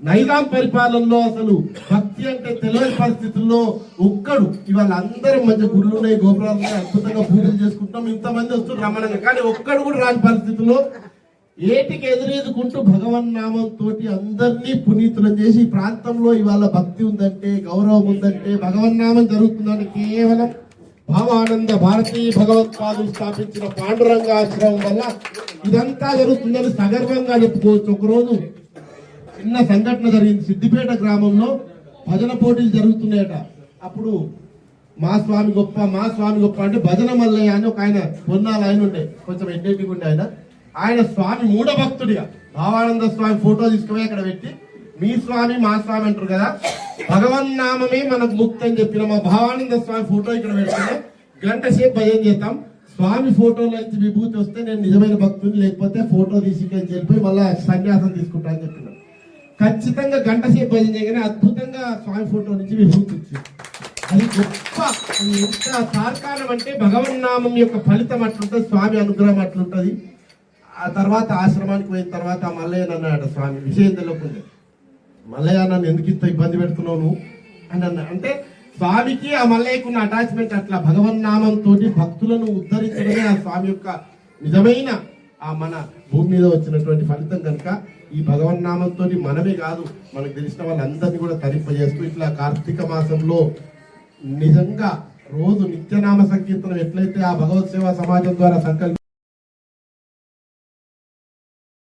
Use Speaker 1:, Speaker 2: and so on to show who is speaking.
Speaker 1: నైజాం పరిపాలనలో అసలు భక్తి అంటే తెలియని పరిస్థితుల్లో ఒక్కడు ఇవాళ అందరం మంచి గుళ్ళు ఉన్నాయి గోపురాలు అద్భుతంగా పూజలు చేసుకుంటాం ఇంతమంది వస్తున్నారు రమణంగా. కానీ ఒక్కడు కూడా రాని పరిస్థితుల్లో ఏటికి ఎదురేదుకుంటూ భగవన్ నామంతో అందరినీ పునీతులను చేసి ఈ ప్రాంతంలో ఇవాళ భక్తి ఉందంటే గౌరవం ఉందంటే భగవన్ నామం జరుగుతుందని కేవలం భావానంద భారతీయ భగవత్పాదులు స్థాపించిన పాండురంగ ఆశ్రమం వల్ల ఇదంతా జరుగుతుందని సగర్వంగా చెప్పుకోవచ్చు. ఒకరోజు చిన్న సంఘటన జరిగింది. సిద్దిపేట గ్రామంలో భజన పోటీలు జరుగుతున్నాయట. అప్పుడు మా స్వామి గొప్ప మా స్వామి గొప్ప అంటే భజన మల్లయ్య అని ఒక ఆయన పొన్నాలు ఆయన ఉండే. కొంచెం ఎడ్డెడ్డిగా ఉండే ఆయన. ఆయన స్వామి మూఢభక్తుడిగా భావానంద స్వామి ఫోటో తీసుకుపోయి అక్కడ పెట్టి మీ స్వామి మా స్వామి అంటారు కదా. భగవన్ నామమే మనకు ముక్తి అని చెప్పిన మా భావానంద స్వామి ఫోటో ఇక్కడ పెట్టుకుని గంట సేపు భయం చేద్దాం. స్వామి ఫోటోలో నుంచి విభూతి వస్తే నేను నిజమైన భక్తుని లేకపోతే ఫోటో తీసి చెప్పి మళ్ళీ సన్యాసం తీసుకుంటా అని చెప్పిన ఖచ్చితంగా గంట సేపు భజన చేయగానే అద్భుతంగా స్వామి ఫోటో నుంచి విభూతి వచ్చింది అది గొప్ప ఎంత తార్కాణం అంటే భగవన్ నామం యొక్క ఫలితం అట్లుంటుంది స్వామి అనుగ్రహం అట్లుంటుంది. ఆ తర్వాత ఆశ్రమానికి పోయిన తర్వాత ఆ మల్లయ్య అన్నాడు స్వామి విషయం తెలియకుండా. మల్లయ్య నన్ను ఎందుకు ఇంత ఇబ్బంది పెడుతున్నావు నువ్వు? అని అన్నా అంటే స్వామికి ఆ మల్లయ్యకు ఉన్న అటాచ్మెంట్ అట్లా భగవన్ నామంతో భక్తులను ఉద్ధరించడమే ఆ స్వామి యొక్క నిజమైన ఆ మన భూమి మీద వచ్చినటువంటి ఫలితం కనుక ఈ భగవన్ నామంతో మనమే కాదు మనకు తెలిసిన వాళ్ళందరినీ కూడా తరింపజేస్తూ ఇట్లా కార్తీక మాసంలో నిజంగా రోజు నిత్యనామ సంకీర్తనం ఎట్లయితే ఆ భగవత్ సేవా సమాజం ద్వారా సంకల్ప